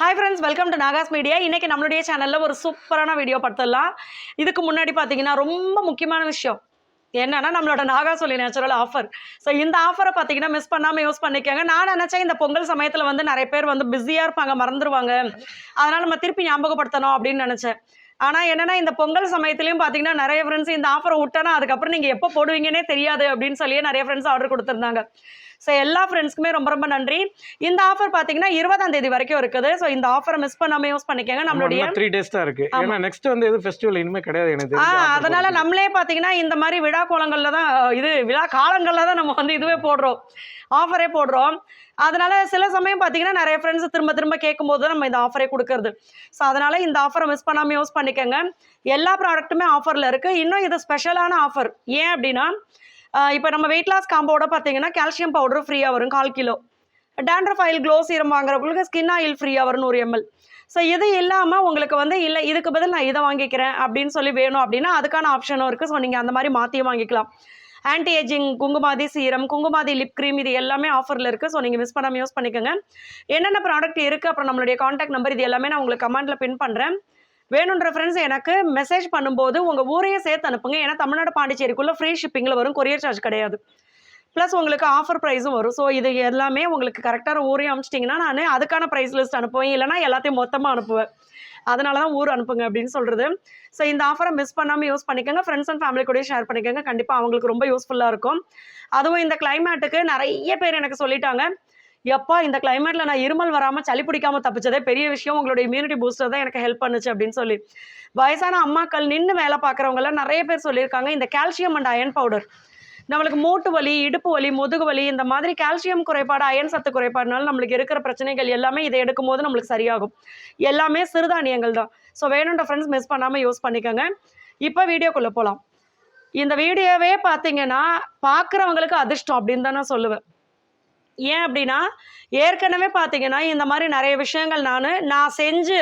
Hi friends welcome to Nagas media இன்றைக்கி நம்மளுடைய சேனலில் ஒரு சூப்பரான வீடியோ படுத்தலாம். இதுக்கு முன்னாடி பார்த்தீங்கன்னா ரொம்ப முக்கியமான விஷயம். என்னன்னா நம்மளோட நாகா சொல்லி நேச்சுரல் ஆஃபர் ஸோ இந்த ஆஃபரை பார்த்தீங்கன்னா மிஸ் பண்ணாமல் யூஸ் பண்ணிக்கோங்க. நான் நினச்சேன் இந்த பொங்கல் சமயத்தில் வந்து நிறைய பேர் வந்து பிஸியாக இருப்பாங்க மறந்துடுவாங்க அதனால் நம்ம திருப்பி ஞாபகப்படுத்தணும் அப்படின்னு நினச்சேன். ஆனால் என்னென்னா இந்த பொங்கல் சமயத்துலையும் பார்த்தீங்கன்னா நிறைய ஃப்ரெண்ட்ஸ் இந்த ஆஃபரை விட்டனா அதுக்கப்புறம் நீங்கள் எப்போ போடுவீங்கன்னே தெரியாது அப்படின்னு சொல்லியே நிறைய ஃப்ரெண்ட்ஸ் ஆர்டர் கொடுத்துருந்தாங்க. ஸோ எல்லா ஃப்ரெண்ட்ஸ்க்குமே ரொம்ப ரொம்ப நன்றி. இந்த ஆஃபர் பார்த்தீங்கன்னா இருபதாம் தேதி வரைக்கும் இருக்குது. ஸோ இந்த ஆஃபரை மிஸ் பண்ணாமல் யூஸ் பண்ணிக்கோங்க. நம்மளுடைய த்ரீ டேஸ் தான் இருக்கு. ஏன்னா நெக்ஸ்ட் வந்து எது ஃபெஸ்டிவல் இனிமே கிடையாது எனக்கு அதனால. நம்மளே பார்த்தீங்கன்னா இந்த மாதிரி விழா கோலங்களில் தான் இது விழா காலங்களில் தான் நம்ம வந்து இதுவே போடுறோம். ஆஃபரே போடுறோம். அதனால சில சமயம் பார்த்தீங்கன்னா நிறைய ஃப்ரெண்ட்ஸ் திரும்ப திரும்ப கேட்கும்போது தான் நம்ம இந்த ஆஃபரே கொடுக்கறது. ஸோ அதனால இந்த ஆஃபரை மிஸ் பண்ணாமல் யூஸ் பண்ணிக்கோங்க. எல்லா ப்ராடக்ட்டுமே ஆஃபரில் இருக்குது இன்னும் இது ஸ்பெஷலான ஆஃபர் ஏன் அப்படின்னா இப்போ நம்ம வெயிட் லாஸ் காம்போட பார்த்தீங்கன்னா கால்சியம் பவுடர் ஃப்ரீயாக வரும் கால் kilo. Dandruff oil glow serum வாங்குறவங்களுக்கு ஸ்கின் ஆயில் ஃப்ரீயாக வரும் நூறு எம்எல் ஸோ இது இல்லாமல் உங்களுக்கு வந்து இல்லை இதுக்கு பதில் நான் இதை வாங்கிக்கிறேன் அப்படின்னு சொல்லி வேணும் அப்படின்னா அதுக்கான ஆப்ஷனும் இருக்குது ஸோ நீங்கள் அந்த மாதிரி மாற்றியும் வாங்கிக்கலாம். Anti ageing Kumkumadi serum Kumkumadi lip cream இது எல்லாமே ஆஃபரில் இருக்குது ஸோ நீங்கள் மிஸ் பண்ணாமல் யூஸ் பண்ணிக்கோங்க. என்னென்ன ப்ராடக்ட் இருக்குது அப்புறம் நம்மளுடைய காண்டாக்ட் நம்பர் இது எல்லாமே நான் உங்களுக்கு கமெண்ட்டில் பின் பண்ணுறேன் வேணுன்ற ஃப்ரெண்ட்ஸ் எனக்கு மெசேஜ் பண்ணும்போது உங்கள் ஊரையே சேர்த்து அனுப்புங்க. ஏன்னா தமிழ்நாடு பாண்டிச்சேரிக்குள்ளே ஃப்ரீ ஷிப்பிங்கில் வரும் கொரியர் சார்ஜ் கிடையாது. ப்ளஸ் உங்களுக்கு ஆஃபர் ப்ரைஸும் வரும். ஸோ இது எல்லாமே உங்களுக்கு கரெக்டான ஊரையும் அனுப்பிச்சிட்டிங்கன்னா நான் அதுக்கான ப்ரைஸ் லிஸ்ட் அனுப்புவேன். இல்லைனா எல்லாத்தையும் மொத்தமாக அனுப்புவேன். அதனால தான் ஊர் அனுப்புங்க அப்படின்னு சொல்கிறது ஸோ இந்த ஆஃபரை மிஸ் பண்ணாமல் யூஸ் பண்ணிக்கோங்க. ஃப்ரெண்ட்ஸ் அண்ட் ஃபேமிலி கூட ஷேர் பண்ணிக்கோங்க. கண்டிப்பாக அவங்களுக்கு ரொம்ப யூஸ்ஃபுல்லாக இருக்கும். அதுவும் இந்த கிளைமேட்டுக்கு நிறைய பேர் எனக்கு சொல்லிட்டாங்க. எப்பா இந்த கிளைமேட்டில் நான் இருமல் வராமல் சளி பிடிக்காம தப்பிச்சதே பெரிய விஷயம். உங்களோட இம்யூனிட்டி பூஸ்டர் தான் எனக்கு ஹெல்ப் பண்ணுச்சு அப்படின்னு சொல்லி. வயசான அம்மாக்கள் நின்று வேலை பார்க்குறவங்களாம் நிறைய பேர் சொல்லியிருக்காங்க. இந்த கால்சியம் அண்ட் அயன் பவுடர் நம்மளுக்கு மூட்டு வலி இடுப்பு வலி முதுகு வலி இந்த மாதிரி கால்சியம் குறைபாடு அயன் சத்து குறைபாடுனால நம்மளுக்கு இருக்கிற பிரச்சனைகள் எல்லாமே இதை எடுக்கும் போது நம்மளுக்கு சரியாகும். எல்லாமே சிறுதானியங்கள் தான். ஸோ வேணுன்ற ஃப்ரெண்ட்ஸ் மிஸ் பண்ணாமல் யூஸ் பண்ணிக்கோங்க. இப்போ வீடியோக்குள்ளே போகலாம் இந்த வீடியோவே பார்த்தீங்கன்னா பார்க்குறவங்களுக்கு அதிர்ஷ்டம் அப்படின்னு தான் நான் சொல்லுவேன். ஏன் அப்படின்னா ஏற்கனவே பார்த்தீங்கன்னா இந்த மாதிரி நிறைய விஷயங்கள் நான் நான் செஞ்சு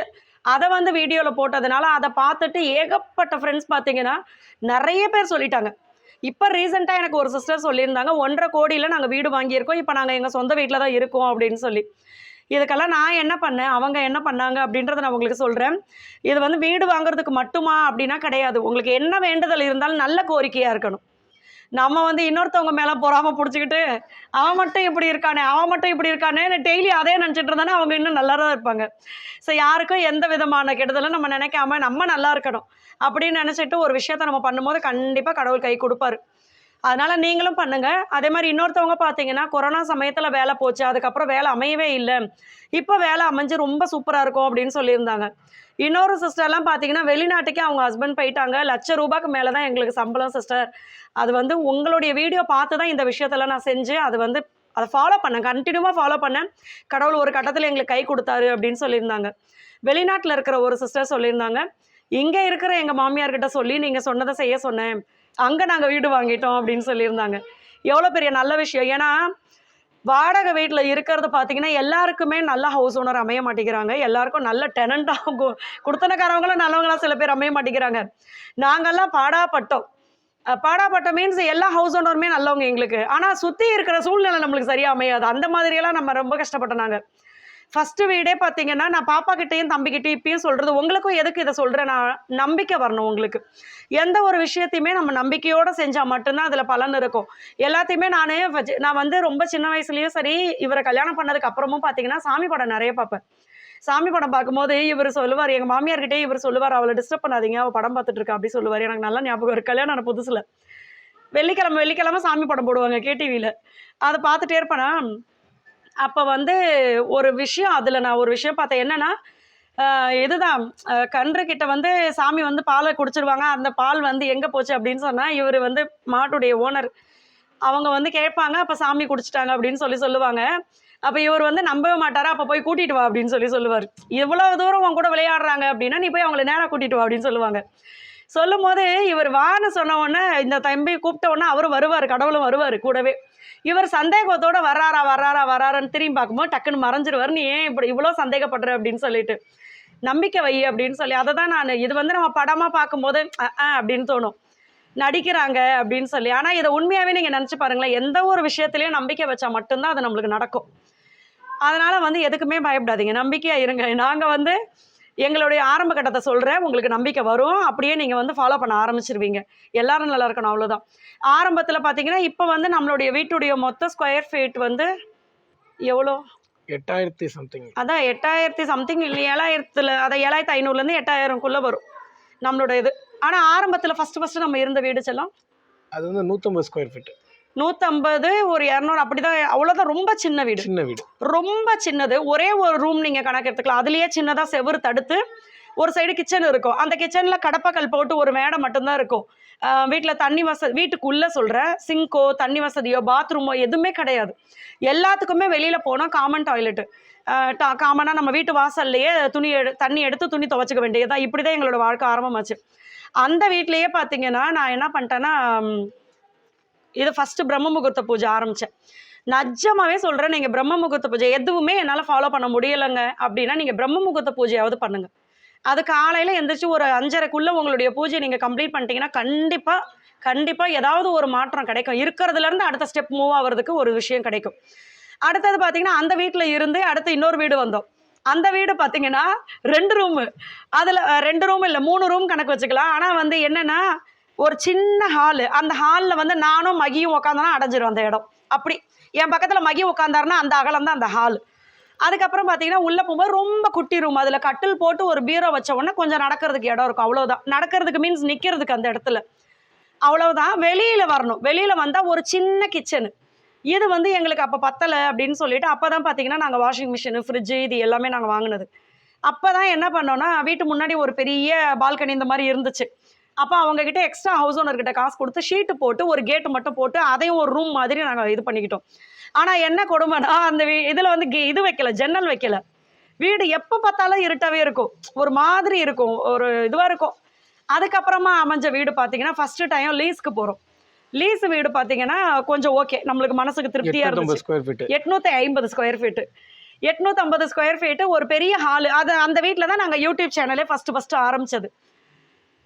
அதை வந்து வீடியோவில் போட்டதுனால அதை பார்த்துட்டு ஏகப்பட்ட ஃப்ரெண்ட்ஸ் பார்த்தீங்கன்னா நிறைய பேர் சொல்லிட்டாங்க. இப்போ ரீசெண்டாக எனக்கு ஒரு சிஸ்டர் சொல்லியிருந்தாங்க ஒன்றரை கோடியில் நாங்கள் வீடு வாங்கியிருக்கோம் இப்போ நாங்கள் எங்கள் சொந்த வீட்டில் தான் இருக்கோம் அப்படின்னு சொல்லி. இதுக்கெல்லாம் நான் என்ன பண்ணேன் அவங்க என்ன பண்ணாங்க அப்படின்றத நான் உங்களுக்கு சொல்கிறேன் இது வந்து வீடு வாங்குறதுக்கு மட்டுமா அப்படின்னா கிடையாது. உங்களுக்கு என்ன வேண்டுதல் இருந்தாலும் நல்ல கோரிக்கையாக இருக்கணும். நம்ம வந்து இன்னொருத்தவங்க மேலே பொறாமல் பிடிச்சிக்கிட்டு அவன் மட்டும் இப்படி இருக்கானே அவன் மட்டும் இப்படி இருக்கானே டெய்லி அதே நினச்சிட்டு இருந்தானே அவங்க இன்னும் நல்லா தான் இருப்பாங்க. ஸோ யாருக்கும் எந்த விதமான கெடுதலும் நம்ம நினைக்காம நம்ம நல்லா இருக்கணும். அப்படின்னு நினச்சிட்டு ஒரு விஷயத்த நம்ம பண்ணும்போது கண்டிப்பாக கடவுள் கை கொடுப்பாரு. அதனால நீங்களும் பண்ணுங்க. அதே மாதிரி இன்னொருத்தவங்க பார்த்தீங்கன்னா கொரோனா சமயத்தில் வேலை போச்சு. அதுக்கப்புறம் வேலை அமையவே இல்லை. இப்போ வேலை அமைஞ்சு ரொம்ப சூப்பராக இருக்கும் அப்படின்னு சொல்லியிருந்தாங்க. இன்னொரு சிஸ்டர்லாம் பார்த்தீங்கன்னா வெளிநாட்டுக்கே அவங்க ஹஸ்பண்ட் போயிட்டாங்க. லட்ச ரூபாய்க்கு மேலே தான் எங்களுக்கு சம்பளம் சிஸ்டர் அது வந்து உங்களுடைய வீடியோ பார்த்து தான் இந்த விஷயத்தெல்லாம் நான் செஞ்சு அது வந்து அதை ஃபாலோ பண்ணேன். கண்டினியூவாக ஃபாலோ பண்ணேன். கடவுள் ஒரு கட்டத்தில் எங்களுக்கு கை கொடுத்தாரு அப்படின்னு சொல்லியிருந்தாங்க. வெளிநாட்டில் இருக்கிற ஒரு சிஸ்டர் சொல்லியிருந்தாங்க. இங்கே இருக்கிற எங்கள் மாமியார்கிட்ட சொல்லி நீங்கள் சொன்னதை செய்ய சொன்னேன். அங்கே நாங்கள் வீடு வாங்கிட்டோம் அப்படின்னு சொல்லியிருந்தாங்க. எவ்வளோ பெரிய நல்ல விஷயம். ஏன்னா வாடகை வீட்டில் இருக்கிறது பார்த்தீங்கன்னா எல்லாருக்குமே நல்ல ஹவுஸ் ஓனர் அமைய மாட்டேங்கிறாங்க. எல்லாருக்கும் நல்ல டெனண்ட்டாக கொடுத்தனக்காரவங்களும் நல்லவங்களாம் சில பேர் அமைய மாட்டேங்கிறாங்க. நாங்கள்லாம் பாடாப்பட்டோம். பாடாப்பட்ட மீன்ஸ் எல்லா ஹவுஸ் ஓனருமே நல்லவங்க எங்களுக்கு. ஆனால் சுற்றி இருக்கிற சூழ்நிலை நம்மளுக்கு சரியாக அமையாது. அந்த மாதிரியெல்லாம் நம்ம ரொம்ப கஷ்டப்பட்டோம் நாங்கள் ஃபஸ்ட்டு வீடே பார்த்தீங்கன்னா நான் பாப்பா கிட்டேயும் தம்பிக்கிட்டையும் இப்பயும் சொல்கிறது உங்களுக்கும் எதுக்கு இதை சொல்கிறேன் நான் நம்பிக்கை வரணும் உங்களுக்கு. எந்த ஒரு விஷயத்தையுமே நம்ம நம்பிக்கையோடு செஞ்சால் மட்டும்தான் அதில் பலன் இருக்கும். எல்லாத்தையுமே நான் நான் வந்து ரொம்ப சின்ன வயசுலேயும் சரி இவரை கல்யாணம் பண்ணதுக்கு அப்புறமும் பார்த்தீங்கன்னா சாமி படம் நிறைய பார்ப்பேன் சாமி படம் பார்க்கும்போது இவர் சொல்லுவார் எங்கள் மாமியார்கிட்டே இவர் சொல்லுவார் அவளை டிஸ்டர்ப் பண்ணாதீங்க அவள் படம் பார்த்துட்டு இருக்கா அப்படி சொல்லுவார். எனக்கு நல்லா ஞாபகம் இருக்கு. கல்யாணம் புதுசில். வெள்ளிக்கிழமை வெள்ளிக்கிழமை சாமி படம் போடுவாங்க கேடிவியில் அதை பார்த்துட்டே இருப்பேனா? அப்போ வந்து ஒரு விஷயம் அதில் நான் ஒரு விஷயம் பார்த்தேன். என்னன்னா இதுதான். கன்று கிட்ட வந்து சாமி வந்து பாலை குடிச்சிருவாங்க. அந்த பால் வந்து எங்கே போச்சு அப்படின்னு சொன்னால் இவர் வந்து மாட்டுடைய ஓனர் அவங்க வந்து கேட்பாங்க அப்போ சாமி குடிச்சிட்டாங்க அப்படின்னு சொல்லி சொல்லுவாங்க. அப்போ இவர் வந்து நம்பவே மாட்டாரா? அப்போ போய் கூட்டிட்டு வா அப்படின்னு சொல்லி சொல்லுவார். இவ்வளோ தூரம் உன் கூட விளையாடுறாங்க அப்படின்னா நீ போய் அவங்கள நேராக கூட்டிட்டு வா அப்படின்னு சொல்லுவாங்க. சொல்லும் போது இவர் வான்னு சொன்ன உடனே இந்த தம்பி கூப்பிட்ட உடனே அவரும் வருவார் கடவுளும் வருவார் கூடவே. இவர் சந்தேகத்தோட வர்றாரா வர்றாரா வர்றாரான்னு திரும்பி பார்க்கும்போது டக்குன்னு மறைஞ்சிருவார். நீ ஏன் இப்படி இவ்வளோ சந்தேகப்படுற அப்படின்னு சொல்லிட்டு நம்பிக்கை வை அப்படின்னு சொல்லி அதை தான் நான் இது வந்து நம்ம படமாக பார்க்கும்போது அப்படின்னு தோணும். நடிக்கிறாங்க அப்படின்னு சொல்லி ஆனால் இதை உண்மையாகவே நீங்கள் நினச்சி பாருங்களேன் எந்த ஒரு விஷயத்துலையும் நம்பிக்கை வச்சா மட்டும்தான் அது நம்மளுக்கு நடக்கும். அதனால் வந்து எதுக்குமே பயப்படாதீங்க நம்பிக்கையாக இருங்க. நாங்கள் வந்து எங்களுடைய ஆரம்ப கட்டத்தை சொல்றேன். உங்களுக்கு நம்பிக்கை வரும். அப்படியே நீங்க வந்து ஃபாலோ பண்ண ஆரம்பிச்சிருவீங்க. எல்லாரும் நல்லா இருக்கணும் அவ்வளவுதான். ஆரம்பத்துல பாத்தீங்கன்னா இப்போ வந்து நம்மளுடைய வீட்டுடைய மொத்த ஸ்கொயர் ஃபீட் வந்து எவ்வளோ? எட்டாயிரத்தி சம்திங் அதான் எட்டாயிரத்தி சம்திங் இல்லை ஏழாயிரத்துல அதான் ஏழாயிரத்தி ஐநூறுலேருந்து எட்டாயிரம்குள்ளே வரும். நம்மளோட இது. ஆனால் ஆரம்பத்தில் ஃபஸ்ட்டு ஃபஸ்ட்டு நம்ம இருந்த வீடு செல்லம்? அது வந்து நூற்றம்பது ஸ்கொயர் ஃபீட் நூற்றம்பது ஒரு இரநூறு அப்படி தான் அவ்வளோதான் ரொம்ப சின்ன வீடு. சின்ன வீடு. ரொம்ப சின்னது. ஒரே ஒரு ரூம் நீங்கள் கணக்கு எடுத்துக்கலாம். அதுலேயே சின்னதாக செவுரு தடுத்து ஒரு சைடு கிச்சன் இருக்கும். அந்த கிச்சனில் கடப்பக்கல் போட்டு ஒரு மேடை மட்டும்தான் இருக்கும். வீட்டில் தண்ணி வசதி வீட்டுக்குள்ளே சொல்கிறேன் சிங்கோ தண்ணி வசதியோ பாத்ரூமோ எதுவுமே கிடையாது. எல்லாத்துக்குமே வெளியில் போனால் காமன் டாய்லெட்டு காமனாக நம்ம வீட்டு வாசல்லையே துணி எடு தண்ணி எடுத்து துணி துவைச்சிக்க வேண்டியதுதான். இப்படி தான் எங்களோட வாழ்க்கை ஆரம்பமாச்சு. அந்த வீட்லேயே பார்த்தீங்கன்னா நான் என்ன பண்ணிட்டேன்னா இது ஃபஸ்ட்டு பிரம்ம முகூர்த்த பூஜை ஆரம்பித்தேன் நஜமாகவே சொல்கிறேன் நீங்கள் பிரம்ம முகூர்த்த பூஜை எதுவுமே என்னால் ஃபாலோ பண்ண முடியலைங்க. அப்படின்னா நீங்கள் பிரம்ம முகூர்த்த பூஜையாவது பண்ணுங்கள் அது காலையில் எந்திரிச்சு ஒரு அஞ்சரைக்குள்ளே உங்களுடைய பூஜையை நீங்கள் கம்ப்ளீட் பண்ணிட்டீங்கன்னா கண்டிப்பாக கண்டிப்பாக ஏதாவது ஒரு மாற்றம் கிடைக்கும். இருக்கிறதுலேருந்து அடுத்த ஸ்டெப் மூவ் ஆகிறதுக்கு ஒரு விஷயம் கிடைக்கும். அடுத்தது பார்த்தீங்கன்னா அந்த வீட்டில் இருந்து அடுத்து இன்னொரு வீடு வந்தோம். அந்த வீடு பார்த்தீங்கன்னா ரெண்டு ரூமு அதில் ரெண்டு ரூம் இல்லை மூணு ரூம் கணக்கு வச்சுக்கலாம். ஆனால் வந்து என்னென்னா ஒரு சின்ன ஹாலு அந்த ஹாலில் வந்து நானும் மகியும் உட்காந்தனா அடைஞ்சிரும் அந்த இடம். அப்படி. என் பக்கத்தில் மகி உட்காந்தாருன்னா அந்த அகலம் தான் அந்த ஹால் அதுக்கப்புறம் பார்த்தீங்கன்னா உள்ளே போகும்போது ரொம்ப குட்டி ரூம் அதில் கட்டில் போட்டு ஒரு பீரோ வச்ச உடனே கொஞ்சம் நடக்கிறதுக்கு இடம் இருக்கும். அவ்வளோதான் நடக்கிறதுக்கு மீன்ஸ் நிற்கிறதுக்கு அந்த இடத்துல. அவ்வளோதான் வெளியில் வரணும். வெளியில் வந்தால் ஒரு சின்ன கிச்சனு இது வந்து எங்களுக்கு அப்போ பத்தலை அப்படின்னு சொல்லிட்டு அப்போ தான் பார்த்தீங்கன்னா நாங்கள் வாஷிங் மிஷினு ஃப்ரிட்ஜு இது எல்லாமே நாங்கள் வாங்கினது. அப்போ தான் என்ன பண்ணோன்னா வீட்டு முன்னாடி ஒரு பெரிய பால்கனி இந்த மாதிரி இருந்துச்சு. அப்போ அவங்கக்கிட்ட எக்ஸ்ட்ரா ஹவுஸ் ஓனர்கிட்ட காசு கொடுத்து ஷீட்டு போட்டு ஒரு கேட்டு மட்டும் போட்டு அதையும் ஒரு ரூம் மாதிரி நாங்கள் இது பண்ணிக்கிட்டோம். ஆனால் என்ன கொடுமைனா அந்த இதில் வந்து இது வைக்கல ஜன்னல் வைக்கல. வீடு எப்போ பார்த்தாலும் இருட்டாவே இருக்கும். ஒரு மாதிரி இருக்கும் ஒரு இதுவாக இருக்கும். அதுக்கப்புறமா அமைஞ்ச வீடு பார்த்தீங்கன்னா ஃபஸ்ட்டு டைம் லீஸ்க்கு போகிறோம் லீஸ் வீடு பார்த்தீங்கன்னா கொஞ்சம் ஓகே நம்மளுக்கு மனசுக்கு திருப்தியாக இருந்துச்சு. எட்நூத்தி ஐம்பது ஸ்கொயர் ஃபீட்டு எட்நூத்தம்பது ஸ்கொயர் ஃபீட்டு ஒரு பெரிய ஹாலு அது அந்த வீட்டில் தான் நாங்கள் யூடியூப் சேனலே ஃபஸ்ட்டு ஃபஸ்ட்டு ஆரம்பிச்சது.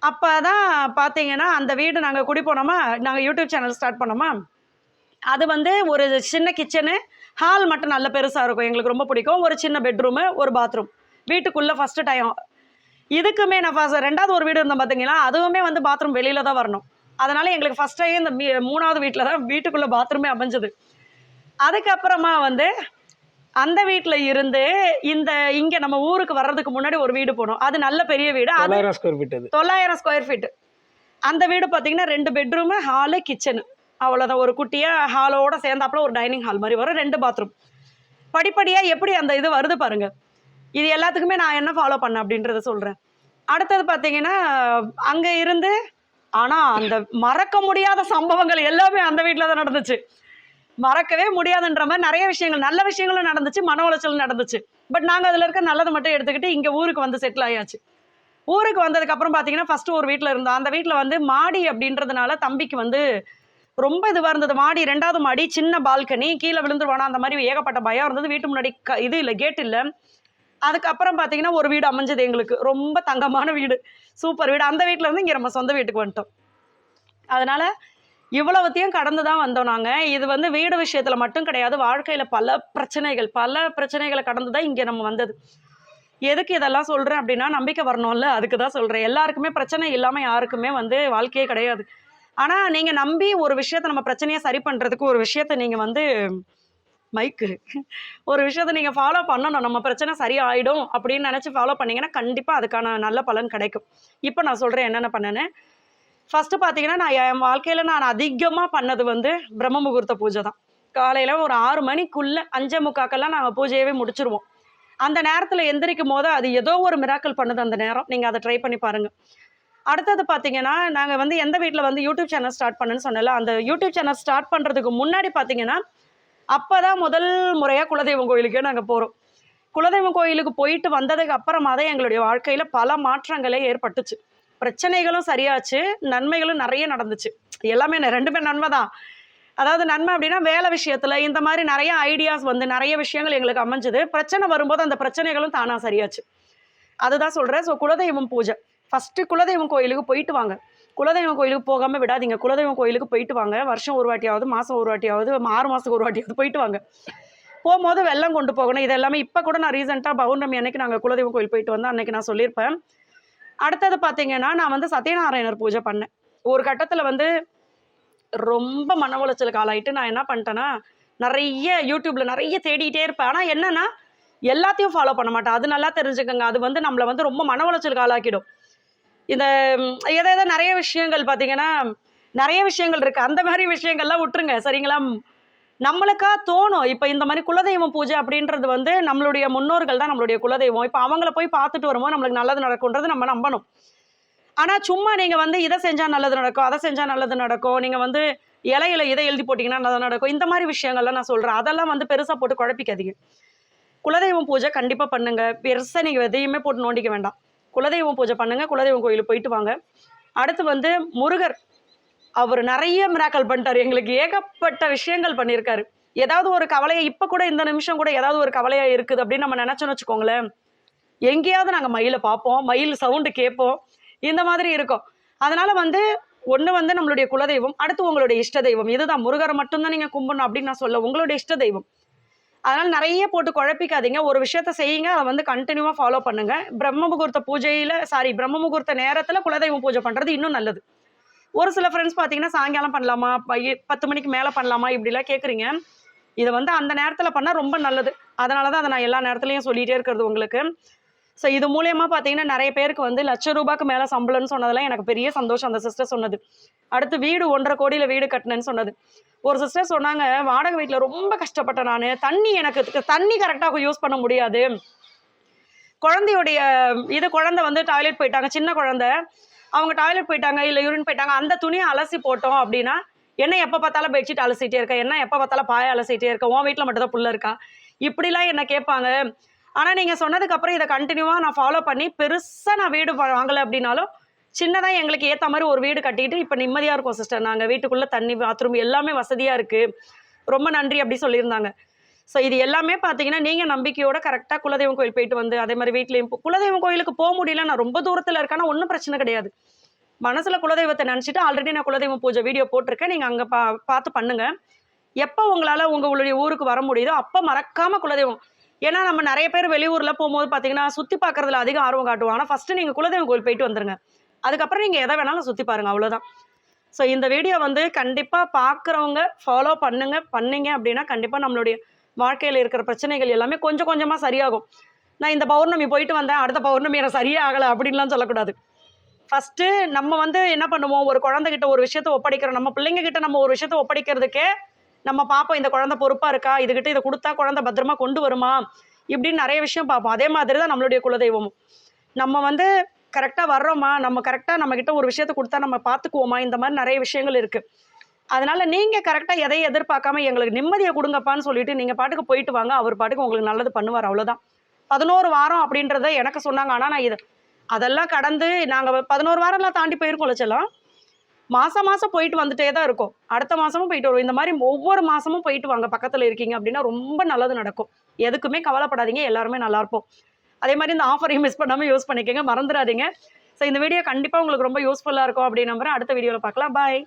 அப்போ தான் பார்த்தீங்கன்னா அந்த வீடு நாங்கள் குடி போனோமா? நாங்கள் யூடியூப் சேனல் ஸ்டார்ட் பண்ணோமா? அது வந்து ஒரு சின்ன கிச்சனு ஹால் மட்டும் நல்ல பெருசாக இருக்கும். எங்களுக்கு ரொம்ப பிடிக்கும். ஒரு சின்ன பெட்ரூமு ஒரு பாத்ரூம் வீட்டுக்குள்ளே ஃபஸ்ட்டு டைம் இதுக்குமே நான் ஃபஸ்ட் ரெண்டாவது ஒரு வீடு இருந்தோம் பார்த்தீங்களா அதுவுமே வந்து பாத்ரூம் வெளியில் தான் வரணும். அதனால் எங்களுக்கு ஃபஸ்ட் டைம் இந்த மீ- மூணாவது வீட்டில் தான் வீட்டுக்குள்ளே பாத்ரூமே அமைஞ்சது. அதுக்கப்புறமா வந்து அந்த வீட்டில் இருந்து இந்த இங்கே நம்ம ஊருக்கு வர்றதுக்கு முன்னாடி ஒரு வீடு போனோம். அது நல்ல பெரிய வீடு. தொள்ளாயிரம் ஸ்கொயர் ஃபீட் அது. தொள்ளாயிரம் ஸ்கொயர் ஃபீட் அந்த வீடு பார்த்தீங்கன்னா ரெண்டு பெட்ரூமு ஹாலு கிச்சனு அவ்வளோதான் ஒரு குட்டியாக ஹாலோட சேர்ந்தாப்புல ஒரு டைனிங் ஹால் மாதிரி வரும். ரெண்டு பாத்ரூம் படிப்படியாக எப்படி அந்த இது வருது பாருங்க. இது எல்லாத்துக்குமே நான் என்ன ஃபாலோ பண்ணேன் அப்படின்றத சொல்கிறேன் அடுத்தது பார்த்தீங்கன்னா அங்கே இருந்து ஆனால் அந்த மறக்க முடியாத சம்பவங்கள் எல்லாமே அந்த வீட்டில் தான் நடந்துச்சு. மறக்கவே முடியாதுன்ற மாதிரி நிறைய விஷயங்கள் நல்ல விஷயங்களும் நடந்துச்சு மன உளைச்சலும் நடந்துச்சு. பட் நாங்கள் அதில் இருக்க நல்லதை மட்டும் எடுத்துக்கிட்டு இங்கே ஊருக்கு வந்து செட்டில் ஆயாச்சு. ஊருக்கு வந்ததுக்கப்புறம் பார்த்தீங்கன்னா ஃபஸ்ட்டு ஒரு வீட்டில் இருந்தோம். அந்த வீட்டில் வந்து மாடி அப்படின்றதுனால தம்பிக்கு வந்து ரொம்ப இதுவாக இருந்தது. மாடி ரெண்டாவது மாடி சின்ன பால்கனி கீழே விழுந்துருவானா அந்த மாதிரி ஏகப்பட்ட பயம் இருந்தது. வீட்டு முன்னாடி க இது இல்லை கேட் இல்லை. அதுக்கப்புறம் பார்த்தீங்கன்னா ஒரு வீடு அமைஞ்சது எங்களுக்கு. ரொம்ப தங்கமான வீடு. சூப்பர் வீடு. அந்த வீட்டில் இருந்து இங்கே நம்ம சொந்த வீட்டுக்கு வந்துட்டோம். அதனால இவ்வளவுத்தையும் கடந்து தான் வந்தோம் நாங்கள் இது வந்து வீடு விஷயத்தில் மட்டும் கிடையாது. வாழ்க்கையில் பல பிரச்சனைகள் பல பிரச்சனைகளை கடந்து தான் இங்கே நம்ம வந்தது. எதுக்கு இதெல்லாம் சொல்கிறேன் அப்படின்னா நம்பிக்கை வரணும்ல. அதுக்கு தான் சொல்கிறேன் எல்லாருக்குமே பிரச்சனை இல்லாமல் யாருக்குமே வந்து வாழ்க்கையே கிடையாது. ஆனால் நீங்கள் நம்பி ஒரு விஷயத்தை நம்ம பிரச்சனையை சரி பண்ணுறதுக்கு ஒரு விஷயத்தை நீங்கள் வந்து மைக்கு ஒரு விஷயத்தை நீங்கள் ஃபாலோ பண்ணணும். நம்ம பிரச்சனை சரியாயிடும் அப்படின்னு நினச்சி ஃபாலோ பண்ணிங்கன்னா கண்டிப்பாக அதுக்கான நல்ல பலன் கிடைக்கும். இப்போ நான் சொல்கிறேன் என்னென்ன பண்ணேன்னு. ஃபஸ்ட்டு பார்த்தீங்கன்னா நான் என் வாழ்க்கையில் நான் அதிகமாக பண்ணது வந்து பிரம்ம முகூர்த்த பூஜை தான். காலையில் ஒரு ஆறு மணிக்குள்ளே அஞ்சே முக்காக்கெல்லாம் நாங்கள் பூஜையவே முடிச்சிருவோம். அந்த நேரத்தில் எந்திரிக்கும் போது அது ஏதோ ஒரு மிராக்கல் பண்ணுது அந்த நேரம். நீங்கள் அதை ட்ரை பண்ணி பாருங்கள் அடுத்தது பார்த்தீங்கன்னா நாங்கள் வந்து எந்த வீட்டில் வந்து யூடியூப் சேனல் ஸ்டார்ட் பண்ணுன்னு சொன்னல அந்த யூடியூப் சேனல் ஸ்டார்ட் பண்ணுறதுக்கு முன்னாடி பார்த்தீங்கன்னா அப்போ தான் முதல் முறையாக குலதெய்வம் கோயிலுக்கே நாங்கள் போகிறோம் குலதெய்வம் கோயிலுக்கு போயிட்டு வந்ததுக்கு அப்புறமா தான் எங்களுடைய வாழ்க்கையில் பல மாற்றங்களே ஏற்பட்டுச்சு. பிரச்சனைகளும் சரியாச்சு நன்மைகளும் நிறைய நடந்துச்சு. எல்லாமே ரெண்டுமே நன்மை தான். அதாவது நன்மை அப்படின்னா வேலை விஷயத்தில் இந்த மாதிரி நிறைய ஐடியாஸ் வந்து நிறைய விஷயங்கள் எங்களுக்கு அமைஞ்சது. பிரச்சனை வரும்போது அந்த பிரச்சனைகளும் தானாக சரியாச்சு. அதுதான் சொல்கிறேன் ஸோ குலதெய்வம் பூஜை. ஃபஸ்ட்டு குலதெய்வம் கோயிலுக்கு போயிட்டு வாங்க. குலதெய்வம் கோயிலுக்கு போகாமல் விடாதீங்க. குலதெய்வம் கோயிலுக்கு போயிட்டு வாங்க. வருஷம் ஒரு வாட்டியாவது மாதம் ஒரு வாட்டியாவது ஆறு மாதத்துக்கு ஒரு வாட்டியாவது போயிட்டு வாங்க. போகும்போது வெள்ளம் கொண்டு போகணும். இது எல்லாமே இப்போ கூட நான் ரீசெண்டாக பௌர்ணமி அன்னைக்கு நாங்கள் குலதெய்வம் கோயில் போயிட்டு வந்தோம். அன்னைக்கு நான் சொல்லியிருப்பேன். அடுத்தது பார்த்தீங்கன்னா நான் வந்து சத்யநாராயணர் பூஜை பண்ணேன். ஒரு கட்டத்தில் வந்து ரொம்ப மன உளைச்சலுக்கு ஆளாயிட்டு நான் என்ன பண்ணிட்டேன்னா நிறைய யூடியூப்ல நிறைய தேடிட்டே இருப்பேன். ஆனால் என்னன்னா எல்லாத்தையும் ஃபாலோ பண்ண மாட்டேன். அது நல்லா தெரிஞ்சுக்கோங்க. அது வந்து நம்மளை வந்து ரொம்ப மன உளைச்சலுக்கு ஆளாக்கிடும். இந்த எதை எதை நிறைய விஷயங்கள் பார்த்தீங்கன்னா நிறைய விஷயங்கள் இருக்கு. அந்த மாதிரி விஷயங்கள்லாம் விட்டுருங்க. சரிங்களா? நம்மளுக்கா தோணும். இப்போ இந்த மாதிரி குலதெய்வம் பூஜை அப்படின்றது வந்து நம்மளுடைய முன்னோர்கள் தான் நம்மளுடைய குலதெய்வம். இப்போ அவங்கள போய் பார்த்துட்டு வரும்போது நம்மளுக்கு நல்லது நடக்கும்ன்றது நம்ம நம்பணும். ஆனால் சும்மா நீங்கள் வந்து இதை செஞ்சால் நல்லது நடக்கும் அதை செஞ்சால் நல்லது நடக்கும் நீங்கள் வந்து இலையில இதை எழுதி போட்டிங்கன்னா நல்லது நடக்கும். இந்த மாதிரி விஷயங்கள்லாம் நான் சொல்கிறேன் அதெல்லாம் வந்து பெருசாக போட்டு குழப்பிக்காதீங்க. குலதெய்வம் பூஜை கண்டிப்பாக பண்ணுங்க. பெருசாக நீங்கள் எதையுமே போட்டு நோண்டிக்க வேண்டாம். குலதெய்வம் பூஜை பண்ணுங்க. குலதெய்வம் கோயிலுக்கு போயிட்டு வாங்க. அடுத்து வந்து முருகர். அவர் நிறைய மிராக்கள் பண்ணிட்டார். எங்களுக்கு ஏகப்பட்ட விஷயங்கள் பண்ணியிருக்காரு. ஏதாவது ஒரு கவலையை இப்போ கூட இந்த நிமிஷம் கூட ஏதாவது ஒரு கவலையா இருக்குது அப்படின்னு நம்ம நினைச்சோன்னு வச்சுக்கோங்களேன். எங்கேயாவது நாங்கள் மயிலை பார்ப்போம் மயில் சவுண்டு கேட்போம். இந்த மாதிரி இருக்கும். அதனால வந்து ஒன்று வந்து நம்மளுடைய குலதெய்வம் அடுத்து உங்களுடைய இஷ்ட தெய்வம். இதுதான் முருகரை மட்டும்தான் நீங்கள் கும்பிடணும் அப்படின்னு நான் சொல்ல உங்களுடைய இஷ்ட தெய்வம். அதனால் நிறைய போட்டு குழப்பிக்காதீங்க. ஒரு விஷயத்த செய்யுங்க அதை வந்து கண்டினியூவாக ஃபாலோ பண்ணுங்கள் பிரம்ம முகூர்த்த பூஜையில் சாரி பிரம்ம முகூர்த்த நேரத்தில் குலதெய்வம் பூஜை பண்ணுறது இன்னும் நல்லது. ஒரு சில ஃப்ரெண்ட்ஸ் பார்த்தீங்கன்னா சாயங்காலம் பண்ணலாமா? பைய- பத்து மணிக்கு மேலே பண்ணலாமா? இப்படிலாம் கேட்குறீங்க இதை வந்து அந்த நேரத்தில் பண்ணால் ரொம்ப நல்லது. அதனால தான் அதை நான் எல்லா நேரத்துலையும் சொல்லிகிட்டே இருக்கிறது உங்களுக்கு. ஸோ இது மூலயமா பார்த்தீங்கன்னா நிறைய பேருக்கு வந்து லட்ச ரூபாய்க்கு மேலே சம்பளம்னு சொன்னதெல்லாம் எனக்கு பெரிய சந்தோஷம். அந்த சிஸ்டர் சொன்னது. அடுத்து வீடு ஒன்றரை கோடியில் வீடு கட்டினேன்னு சொன்னது. ஒரு சிஸ்டர் சொன்னாங்க வாடகை வீட்டில் ரொம்ப கஷ்டப்பட்டேன் நான். தண்ணி எனக்கு தண்ணி கரெக்டாக யூஸ் பண்ண முடியாது. குழந்தையுடைய இது குழந்தை வந்து டாய்லெட் போயிட்டாங்க. சின்ன குழந்தை. அவங்க டாய்லெட் போயிட்டாங்க இல்லை யூரின் போயிட்டாங்க அந்த துணியை அலசி போட்டோம் அப்படின்னா என்ன எப்போ பார்த்தாலும் பெட்ஷீட் அலசிட்டே இருக்கா என்ன எப்போ பார்த்தாலும் பாய அலசிட்டே இருக்கா உன் வீட்டில் மட்டும் தான் புள்ள இருக்கா? இப்படிலாம் என்ன கேட்பாங்க. ஆனால் நீங்கள் சொன்னதுக்கப்புறம் இதை கண்டினியூவாக நான் ஃபாலோ பண்ணி பெருசாக நான் வீடு வாங்கலை அப்படின்னாலும் சின்னதாக எங்களுக்கு ஏற்ற மாதிரி ஒரு வீடு கட்டிட்டு இப்போ நிம்மதியாக இருக்கும் சிஸ்டர் நாங்கள் வீட்டுக்குள்ளே தண்ணி பாத்ரூம் எல்லாமே வசதியாக இருக்குது ரொம்ப நன்றி அப்படி சொல்லியிருந்தாங்க. ஸோ இது எல்லாமே பார்த்தீங்கன்னா நீங்கள் நம்பிக்கையோட கரெக்டாக குலதெய்வம் கோயில் போயிட்டு வந்து அதே மாதிரி வீட்லேயும் குலதெய்வம் கோயிலுக்கு போக முடியல நான் ரொம்ப தூரத்தில் இருக்கேன்னா ஒன்றும் பிரச்சனை கிடையாது. மனசில் குலதெய்வத்தை நினச்சிட்டு ஆல்ரெடி நான் குலதெய்வம் பூஜை வீடியோ போட்டிருக்கேன். நீங்கள் அங்கே பா பார்த்து பண்ணுங்க. எப்போ உங்களால் உங்களுடைய ஊருக்கு வர முடியுதோ அப்போ மறக்காமல் குலதெய்வம். ஏன்னா நம்ம நிறைய பேர் வெளியூரில் போகும்போது பார்த்தீங்கன்னா சுற்றி பார்க்கறதுல அதிக ஆர்வம் காட்டுவோம். ஆனால் ஃபஸ்ட்டு நீங்கள் குலதெய்வம் கோயில் போயிட்டு வந்துருங்க. அதுக்கப்புறம் நீங்கள் எதை வேணாலும் சுற்றி பாருங்க அவ்வளோதான் ஸோ இந்த வீடியோ வந்து கண்டிப்பாக பார்க்குறவங்க ஃபாலோ பண்ணுங்க. பண்ணீங்க அப்படின்னா கண்டிப்பாக நம்மளுடைய வாழ்க்கையில் இருக்கிற பிரச்சனைகள் எல்லாமே கொஞ்சம் கொஞ்சமாக சரியாகும். நான் இந்த பௌர்ணமி போயிட்டு வந்தேன். அடுத்த பௌர்ணமி எனக்கு சரியே ஆகலை அப்படின்லாம் சொல்லக்கூடாது. ஃபஸ்ட்டு நம்ம வந்து என்ன பண்ணுவோம்? ஒரு குழந்தைகிட்ட ஒரு விஷயத்த ஒப்படைக்கிறோம். நம்ம பிள்ளைங்ககிட்ட நம்ம ஒரு விஷயத்த ஒப்படைக்கிறதுக்கே நம்ம பார்ப்போம் இந்த குழந்தை பொறுப்பாக இருக்கா? இதுகிட்ட இதை கொடுத்தா குழந்தை பத்திரமா கொண்டு வருமா? இப்படின்னு நிறைய விஷயம் பார்ப்போம் அதே மாதிரி தான் நம்மளுடைய குலதெய்வமும். நம்ம வந்து கரெக்டாக வர்றோமா? நம்ம கரெக்டாக நம்மக்கிட்ட ஒரு விஷயத்த கொடுத்தா நம்ம பார்த்துக்குவோமா? இந்த மாதிரி நிறைய விஷயங்கள் இருக்குது அதனால நீங்கள் கரெக்டாக எதையும் எதிர்பார்க்காம எங்களுக்கு நிம்மதியை கொடுங்கப்பான்னு சொல்லிட்டு நீங்கள் பாட்டுக்கு போயிட்டு வாங்க. அவர் பாட்டுக்கு உங்களுக்கு நல்லது பண்ணுவார். அவ்வளோதான் பதினோரு வாரம் அப்படின்றத எனக்கு சொன்னாங்க. ஆனால் நான் இது அதெல்லாம் கடந்து நாங்கள் பதினோரு வாரம்லாம் தாண்டி போயிருக்கோம் செல்லாம். மாதம் மாதம் போயிட்டு வந்துட்டே தான் இருக்கும். அடுத்த மாதமும் போயிட்டு வருவோம். இந்த மாதிரி ஒவ்வொரு மாதமும் போயிட்டு வாங்க. பக்கத்தில் இருக்கீங்க அப்படின்னா ரொம்ப நல்லது நடக்கும். எதுக்குமே கவலைப்படாதீங்க. எல்லாருமே நல்லா இருப்போம். அதே மாதிரி இந்த ஆஃபரையும் மிஸ் பண்ணாமல் யூஸ் பண்ணிக்கோங்க. மறந்துடாதீங்க. ஸோ இந்த வீடியோ கண்டிப்பாக உங்களுக்கு ரொம்ப யூஸ்ஃபுல்லாக இருக்கும் அப்படின்னு நம்புறேன். அடுத்த வீடியோவில் பார்க்கலாம். பாய்